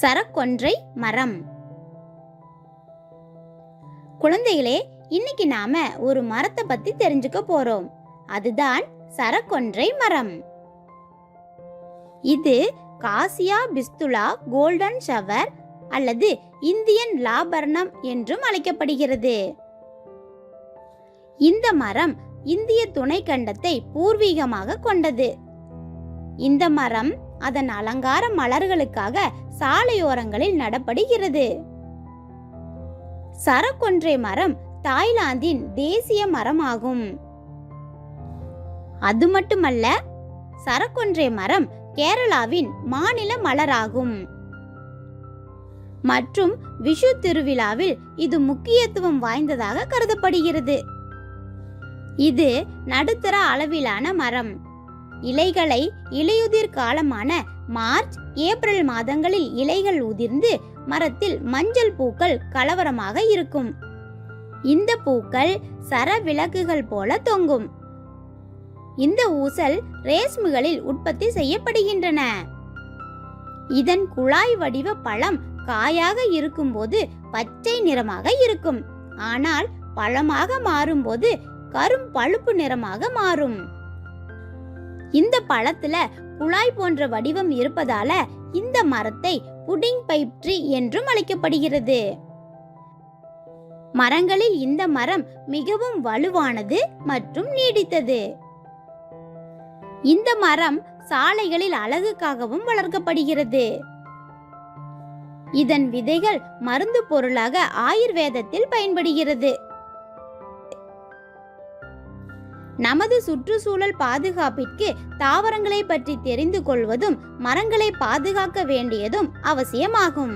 சரக்கொன்றை மரம். குழந்தைகளே இன்னைக்கு நாம ஒரு மரத்தை பத்தி தெரிஞ்சுக்க போறோம். அதுதான் சரக்கொன்றை மரம். இது காசியா பிஸ்துலா கோல்டன் ஷவர் அல்லது இந்தியன் லாபர்ணம் என்றும் அழைக்கப்படுகிறது. இந்த மரம் இந்திய துணைக்கண்டத்தை பூர்வீகமாக கொண்டது. இந்த மரம் அதன் அலங்கார மலர்களுக்காக சாலையோரங்களில் நடப்படுகிறது. சரக்கொன்றை மரம் தாய்லாந்தின் தேசிய மரமாகும். அது மட்டுமல்ல சரக்கொன்றை மரம் கேரளாவின் மாநில மலராகும். மற்றும் விஷு திருவிழாவில் இது முக்கியத்துவம் வாய்ந்ததாக கருதப்படுகிறது. இது நடுத்தர அளவிலான மரம். இலைகளை இலையுதிர் காலமான மார்ச் ஏப்ரல் மாதங்களில் இலைகள் உதிர்ந்து மரத்தில் மஞ்சள் பூக்கள் கலவரமாக இருக்கும். இந்த பூக்கள் சர விளக்குகள் போல தொங்கும். இந்த ஊசல் ரேஸ்முகளில் உற்பத்தி செய்யப்படுகின்றன. இதன் குழாய் வடிவ பழம் காயாக இருக்கும்போது பச்சை நிறமாக இருக்கும். ஆனால் பழமாக மாறும்போது கரும் பழுப்பு நிறமாக மாறும். இந்த பழத்துல குழாய் போன்ற வடிவம் இருப்பதால இந்த மரத்தை புடிங் பைப் ட்ரீ என்றும் அழைக்கப்படுகிறது. மரங்களில் இந்த மரம் மிகவும் வலுவானது மற்றும் நீடித்தது. இந்த மரம் சாலைகளில் அழகுக்காகவும் வளர்க்கப்படுகிறது. இதன் விதைகள் மருந்து பொருளாக ஆயுர்வேதத்தில் பயன்படுகிறது. நமது சுற்றுச்சூழல் பாதுகாப்பிற்கு தாவரங்களை பற்றி தெரிந்து கொள்வதும் மரங்களை பாதுகாக்க வேண்டியதும் அவசியமாகும்.